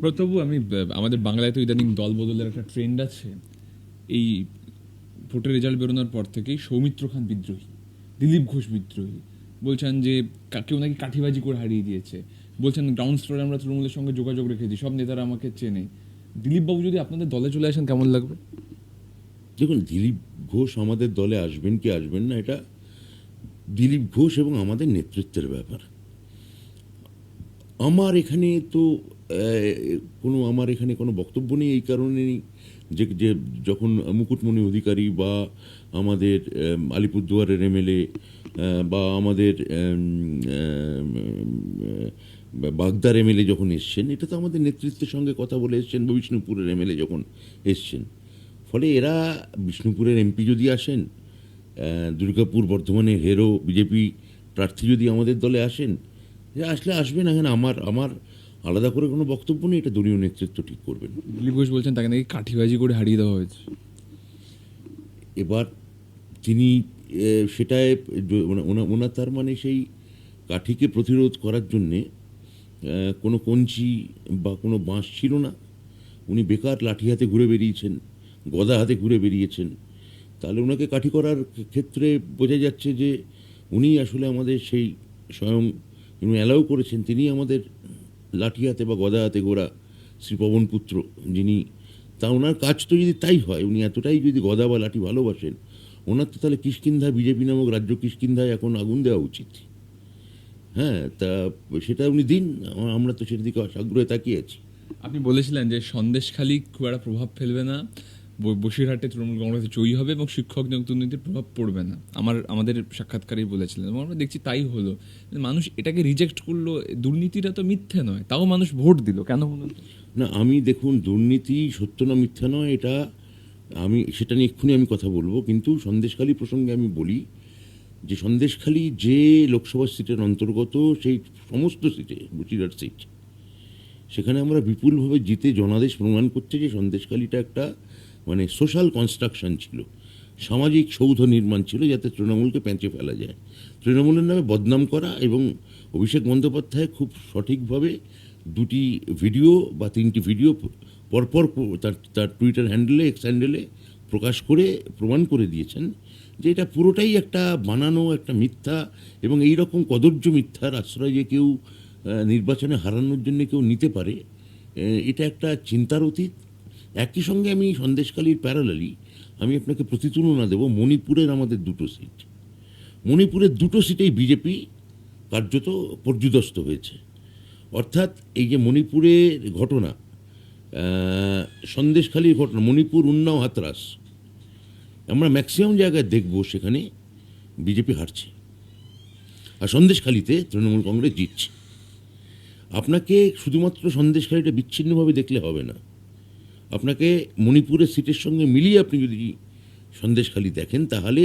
ব্রতবাবু আমি, আমাদের বাংলায় তো ইদানিং দল বদলের একটা ট্রেন্ড আছে। এই ভোটের রেজাল্ট বেরোনোর পর থেকেই সৌমিত্র খান বিদ্রোহী, দিলীপ ঘোষ বিদ্রোহী। বলছেন যে কেউ নাকি কাঠিবাজি করে হারিয়ে দিয়েছে। বলছেন গ্রাউন্ড স্তরে আমরা তৃণমূলের সঙ্গে যোগাযোগ রেখেছি, সব নেতারা আমাকে চেনে। দিলীপ বাবু যদি আপনাদের দলে চলে আসেন, কেমন লাগবে? দেখুন, দিলীপ ঘোষ আমাদের দলে আসবেন কি আসবেন না, এটা দিলীপ ঘোষ এবং আমাদের নেতৃত্বের ব্যাপার। আমার এখানে তো কোনো আমার এখানে কোনো বক্তব্য নেই এই কারণে নেই। যে যে, যখন মুকুটমণি অধিকারী বা আমাদের আলিপুরদুয়ারের এমএলএ বা আমাদের বাগদার এমএলএ যখন এসছেন, এটা তো আমাদের নেতৃত্বের সঙ্গে কথা বলে এসছেন বা বিষ্ণুপুরের এমএলএ যখন এসছেন। ফলে এরা বিষ্ণুপুরের এমপি যদি আসেন দুর্গাপুর বর্ধমানের হেরো, বিজেপি প্রার্থী যদি আমাদের দলে আসেন আসলে আসবেন এখানে আমার আমার আলাদা করে কোনো বক্তব্য নেই এটা দলীয় নেতৃত্ব ঠিক করবেন। দিলীপ ঘোষ বলছেন তাকে নাকি কাঠিবাজি করে হারিয়ে দেওয়া হয়েছে। এবার তিনি সেটায় মানে ওনা- ওনার তার মানে সেই কাঠিকে প্রতিরোধ করার জন্যে কোনো কঞ্চি বা কোনো বাঁশ ছিল না। উনি বেকার লাঠি হাতে ঘুরে বেরিয়েছেন গদা হাতে ঘুরে বেরিয়েছেন। তাহলে ওনাকে কাঠি করার ক্ষেত্রে বোঝা যাচ্ছে যে উনি আসলে আমাদের সেই স্বয়ং উনি অ্যালাউ করেছেন তিনি আমাদের লাঠি হাতে বা গদা হাতে গোড়া শ্রী পুত্র, যিনি তা ওনার কাজ তো যদি তাই হয়, উনি এতটাই যদি গদা বা লাঠি ভালোবাসেন, ওনার তো তাহলে কিষ্কিন্ধা বিজেপি নামক রাজ্য কিষ্কিন্ধায় এখন আগুন দেওয়া উচিত। হ্যাঁ তা সেটা উনি দিন আমরা তো সেটার দিকে আগ্রহে তাকিয়ে আছি। আপনি বলেছিলেন যে সন্দেশখালি খুব একটা প্রভাব ফেলবে না। বসিরহাটে তৃণমূল কংগ্রেসে জয়ী হবে এবং শিক্ষক নিয়োগ দুর্নীতির প্রভাব পড়বে না। আমার, আমাদের সাক্ষাৎকারেই বলেছিলেন এবং আমরা দেখছি তাই হলো। মানুষ এটাকে রিজেক্ট করল, দুর্নীতিটা তো মিথ্যে নয়, তাও মানুষ ভোট দিল, কেন না, আমি দেখুন, দুর্নীতি সত্য না মিথ্যা নয়, এটা আমি, সেটা নিয়ে এক্ষুনি আমি কথা বলব, কিন্তু সন্দেশখালী প্রসঙ্গে আমি বলি যে সন্দেশখালী যে লোকসভা সিটের অন্তর্গত সেই সমস্ত সিটে, বসিরহাট সিট, সেখানে আমরা বিপুলভাবে জিতে জনাদেশ প্রমাণ করছে যে সন্দেশখালীটা একটা মানে সোশ্যাল কনস্ট্রাকশন ছিল। সামাজিক সৌধ নির্মাণ ছিল যাতে তৃণমূলকে পেঁচে ফেলা যায়। তৃণমূলের নামে বদনাম করা এবং অভিষেক বন্দ্যোপাধ্যায় খুব সঠিকভাবে দুটি ভিডিও বা তিনটি ভিডিও পরপর তার তার টুইটার হ্যান্ডেলে এক্স হ্যান্ডেলে প্রকাশ করে, প্রমাণ করে দিয়েছেন যে এটা পুরোটাই একটা বানানো, একটা মিথ্যা এবং এই রকম কদর্য মিথ্যার আশ্রয় যে কেউ নির্বাচনে হারানোর জন্য কেউ নিতে পারে। এটা একটা চিন্তার অতীত। একই সঙ্গে আমি সন্দেশকালীর প্যারালালি আমি আপনাকে প্রতিতুলনা দেব মণিপুরের আমাদের দুটো সিট মণিপুরের দুটো সিটেই বিজেপি কার্যত পর্যুদস্ত হয়েছে। অর্থাৎ এই যে মণিপুরের ঘটনা সন্দেশখালীর ঘটনা, মণিপুর উন্নাও হাতরাস, আমরা ম্যাক্সিমাম জায়গায় দেখব সেখানে বিজেপি হারছে। আর সন্দেশখালীতে তৃণমূল কংগ্রেস জিতছে। আপনাকে শুধুমাত্র সন্দেশখালীটা বিচ্ছিন্নভাবে দেখলে হবে না। আপনাকে মণিপুরের সিটের সঙ্গে মিলিয়ে আপনি যদি সন্দেশখালী দেখেন, তাহলে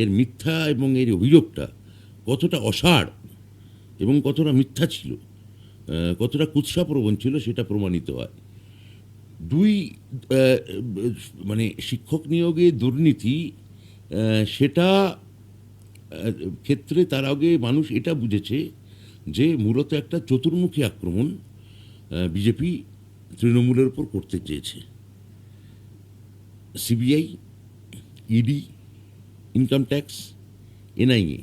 এর মিথ্যা এবং এর অভিযোগটা কতটা অসাড় এবং কতটা মিথ্যা ছিল কতটা কুৎসাপ্রবণ ছিল সেটা প্রমাণিত হয়। দুই মানে শিক্ষক নিয়োগে দুর্নীতি সেটা ক্ষেত্রে তার আগে মানুষ এটা বুঝেছে যে মূলত একটা চতুর্মুখী আক্রমণ বিজেপি তৃণমূলের উপর করতে চেয়েছে। CBI, ED income tax NIA,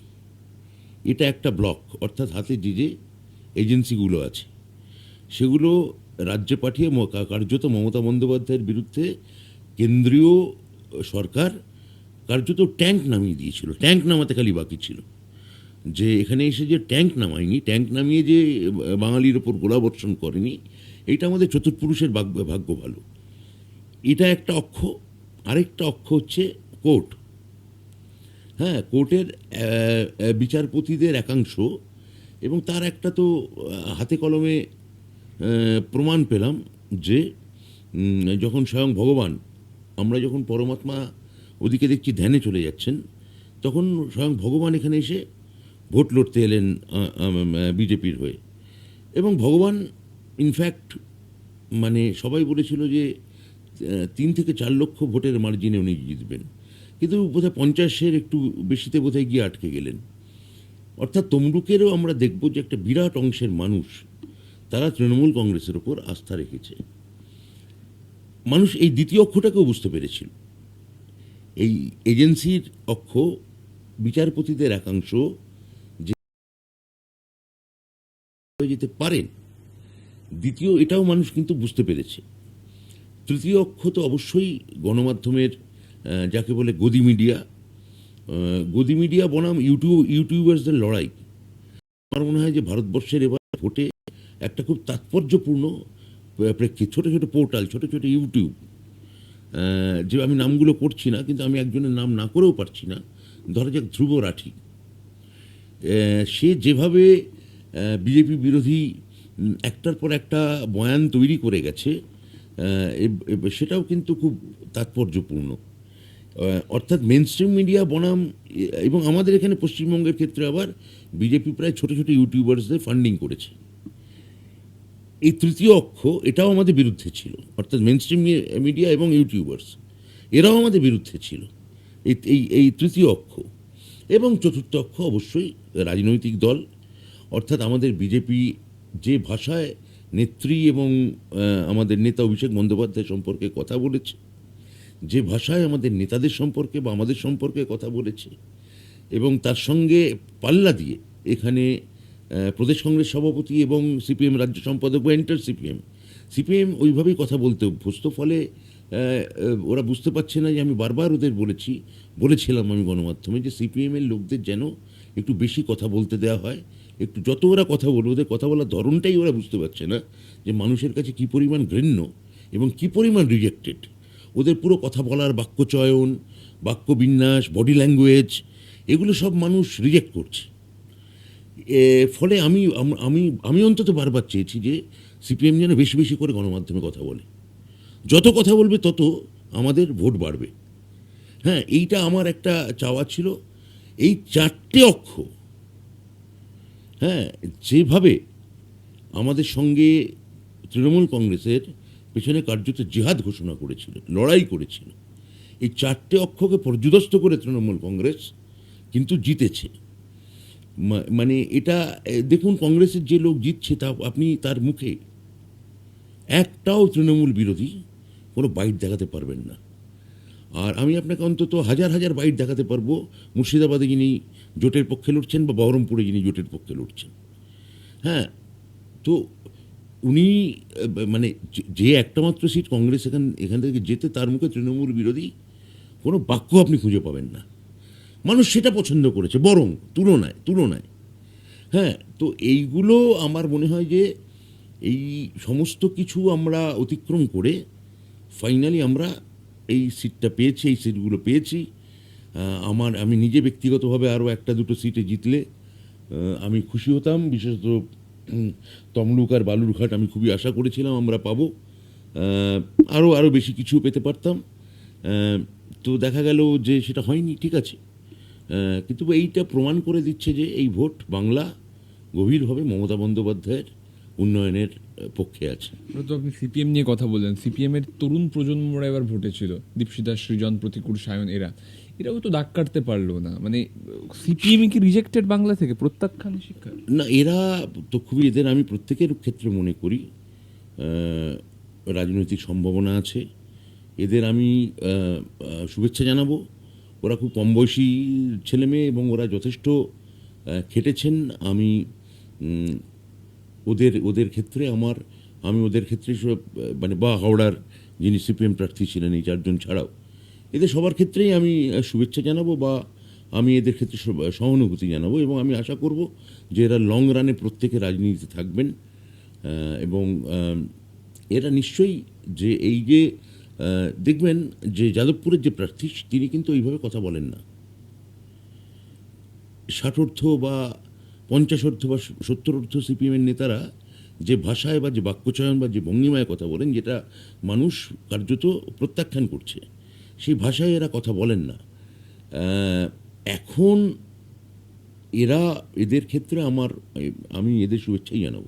এটা একটা ব্লক অর্থাৎ হাতে যে যে এজেন্সিগুলো আছে, সেগুলো রাজ্যে পাঠিয়ে কার্যত মমতা বন্দ্যোপাধ্যায়ের বিরুদ্ধে কেন্দ্রীয় সরকার কার্যত ট্যাঙ্ক নামিয়ে দিয়েছিল, ট্যাঙ্ক নামাতে খালি বাকি ছিল। যে এখানে এসে যে ট্যাঙ্ক নামায়নি, ট্যাঙ্ক নামিয়ে যে বাঙালির ওপর গোলাবর্ষণ করেনি এইটা আমাদের চতুর্পুরুষের ভাগ্য ভাগ্য ভালো। এটা একটা অক্ষ, আরেকটা অক্ষ হচ্ছে কোর্ট। হ্যাঁ কোর্টের বিচারপতিদের একাংশ এবং তার একটা তো হাতে কলমে প্রমাণ পেলাম যে যখন স্বয়ং ভগবান, আমরা যখন পরমাত্মা ওদিকে দেখছি ধ্যানে চলে যাচ্ছেন, তখন স্বয়ং ভগবান এখানে এসে ভোট লড়তে এলেন বিজেপির হয়ে। এবং ভগবান ইনফ্যাক্ট মানে সবাই বলেছিল যে তিন থেকে চার লক্ষ ভোটের মার্জিনে উনি জিতবেন। কিন্তু বোধহয় পঞ্চাশের একটু বেশিতে বোধহয় গিয়ে আটকে গেলেন। অর্থাৎ তমলুকেরও আমরা দেখব যে একটা বিরাট অংশের মানুষ তারা তৃণমূল কংগ্রেসের ওপর আস্থা রেখেছে। মানুষ এই দ্বিতীয় অক্ষটাকেও বুঝতে পেরেছিল। এই এজেন্সির অক্ষ, বিচারপতিদের একাংশ যেতে পারেন দ্বিতীয়, এটাও মানুষ কিন্তু বুঝতে পেরেছে। তৃতীয় অক্ষ তো অবশ্যই গণমাধ্যমের যাকে বলে গদি মিডিয়া। গদি মিডিয়া বনাম ইউটিউব ইউটিউবার্সদের লড়াই। আমার মনে হয় যে ভারতবর্ষের এবার ভোটে একটা খুব তাৎপর্যপূর্ণ প্রে- প্রেক্ষিত, ছোট ছোট পোর্টাল, ছোট ছোট ইউটিউব। যে আমি নামগুলো করছি না, কিন্তু আমি একজনের নাম না করেও পারছি না। ধরা যাক ধ্রুব রাঠি। সে যেভাবে বিজেপি বিরোধী একটার পর একটা বয়ান তৈরি করে গেছে সেটাও কিন্তু খুব তাৎপর্যপূর্ণ। অর্থাৎ মেন স্ট্রিম মিডিয়া বনাম, এবং আমাদের এখানে পশ্চিমবঙ্গের ক্ষেত্রে আবার বিজেপি প্রায় ছোট ছোট ইউটিউবার্সদের ফান্ডিং করেছে। এই তৃতীয় অক্ষ, এটাও আমাদের বিরুদ্ধে ছিল, অর্থাৎ মেন স্ট্রিম মিডিয়া এবং ইউটিউবার্স এরাও আমাদের বিরুদ্ধে ছিল, এই এই এই তৃতীয় অক্ষ। এবং চতুর্থ অক্ষ অবশ্যই রাজনৈতিক দল, অর্থাৎ আমাদের বিজেপি যে ভাষায় নেত্রী এবং আমাদের নেতা অভিষেক বন্দ্যোপাধ্যায় সম্পর্কে কথা বলেছে, যে ভাষায় আমাদের নেতাদের সম্পর্কে বা আমাদের সম্পর্কে কথা বলেছে, এবং তার সঙ্গে পাল্লা দিয়ে এখানে প্রদেশ কংগ্রেস সভাপতি এবং সিপিএম রাজ্য সম্পাদক বা এন্টার সিপিএম সিপিএম ওইভাবেই কথা বলতে অভ্যস্ত, ফলে ওরা বুঝতে পারছে না যে আমি বারবার ওদের বলেছি, বলেছিলাম আমি গণমাধ্যমে যে সিপিএমের লোকদের যেন একটু বেশি কথা বলতে দেওয়া হয় একটু যত ওরা কথা বলবে, ওদের কথা বলার ধরনটাই ওরা বুঝতে পারছে না যে মানুষের কাছে কী পরিমাণ ঘৃণ্য এবং কী পরিমাণ রিজেক্টেড ওদের পুরো কথা বলার বাক্য চয়ন, বাক্য বিন্যাস বডি ল্যাঙ্গুয়েজ এগুলো সব মানুষ রিজেক্ট করছে। ফলে আমি আমি আমি অন্তত বারবার চেয়েছি যে সিপিএম যেন বেশি বেশি করে গণমাধ্যমে কথা বলে। যত কথা বলবে তত আমাদের ভোট বাড়বে। হ্যাঁ এইটা আমার একটা চাওয়া ছিল। এই চারটে অক্ষ হ্যাঁ যেভাবে আমাদের সঙ্গে তৃণমূল কংগ্রেসের পেছনে কার্যত জেহাদ ঘোষণা করেছিল, লড়াই করেছিল, এই চারটে অক্ষকে পর্যুদস্ত করে তৃণমূল কংগ্রেস কিন্তু জিতেছে। মানে এটা দেখুন, কংগ্রেসের যে লোক জিতছে তা আপনি তার মুখে। একটাও তৃণমূল বিরোধী কোনো বাইট দেখাতে পারবেন না। আর আমি আপনাকে অন্তত হাজার হাজার বাইট দেখাতে পারব। মুর্শিদাবাদে যিনি জোটের পক্ষে লড়ছেন বা বহরমপুরে যিনি জোটের পক্ষে লড়ছেন। হ্যাঁ তো উনি মানে যে- একটা মাত্র সিট কংগ্রেস এখান এখান থেকে যেতে তার মুখে তৃণমূল বিরোধী, কোনো বাক্য আপনি খুঁজে পাবেন না। মানুষ সেটা পছন্দ করেছে, বরং তুলনায় তুলনায়। হ্যাঁ তো এইগুলো আমার মনে হয় যে এই সমস্ত কিছু আমরা অতিক্রম করে, ফাইনালি আমরা এই সিটটা পেয়েছি, এই সিটগুলো পেয়েছি। আমার, আমি নিজে ব্যক্তিগতভাবে আরও একটা দুটো সিটে জিতলে আমি খুশি হতাম। বিশেষত তমলুক আর বালুরঘাট আমি খুবই আশা করেছিলাম আমরা পাবো। আরও আরও বেশি কিছু পেতে পারতাম। তো দেখা গেল যে সেটা হয়নি, ঠিক আছে। কিন্তু এইটা প্রমাণ করে দিচ্ছে যে এই ভোট বাংলা গভীরভাবে মমতা বন্দ্যোপাধ্যায়ের উন্নয়নের পক্ষে আছে। তো আপনি সিপিএম নিয়ে কথা বললেন। সিপিএম এর তরুণ প্রজন্মরা এবার ভোটে ছিল। দীপশিতা সৃজন প্রতিকূল সায়ন এরা। এরাও তো দাগ কাটতে পারল না। মানে সিপিএম কি রিজেক্টেড বাংলা থেকে? প্রত্যাখ্যান শিক্ষা? না এরা তো খুবই এদের আমি প্রত্যেকের ক্ষেত্রে মনে করি রাজনৈতিক সম্ভাবনা আছে। এদের আমি শুভেচ্ছা জানাব। ওরা খুব কম বয়সী ছেলে মেয়ে এবং ওরা যথেষ্ট খেটেছেন। আমি ওদের ওদের ক্ষেত্রে আমার, আমি ওদের ক্ষেত্রে সব মানে বা হাওড়ার যিনি সিপিএম প্রার্থী ছিলেন এই চারজন ছাড়াও, এদের সবার ক্ষেত্রেই আমি শুভেচ্ছা জানাব বা আমি এদের ক্ষেত্রে সহানুভূতি জানাব এবং আমি আশা করব যে এরা লং রানে প্রত্যেকে রাজনীতিতে থাকবেন এবং এরা নিশ্চয়ই যে এই যে দেখবেন যে যাদবপুরের যে প্রার্থী, তিনি কিন্তু এইভাবে কথা বলেন না। ষাটর্থ বা পঞ্চাশর্থ বা সত্তরার্থ সিপিএমের নেতারা যে ভাষায় বা যে বাক্যচয়ন বা যে ভঙ্গিমায় কথা বলেন, যেটা মানুষ কার্যত প্রত্যাখ্যান করছে, সেই ভাষায় এরা কথা বলেন না। এখন এরা, এদের ক্ষেত্রে আমার, আমি এদের শুভেচ্ছাই জানাব।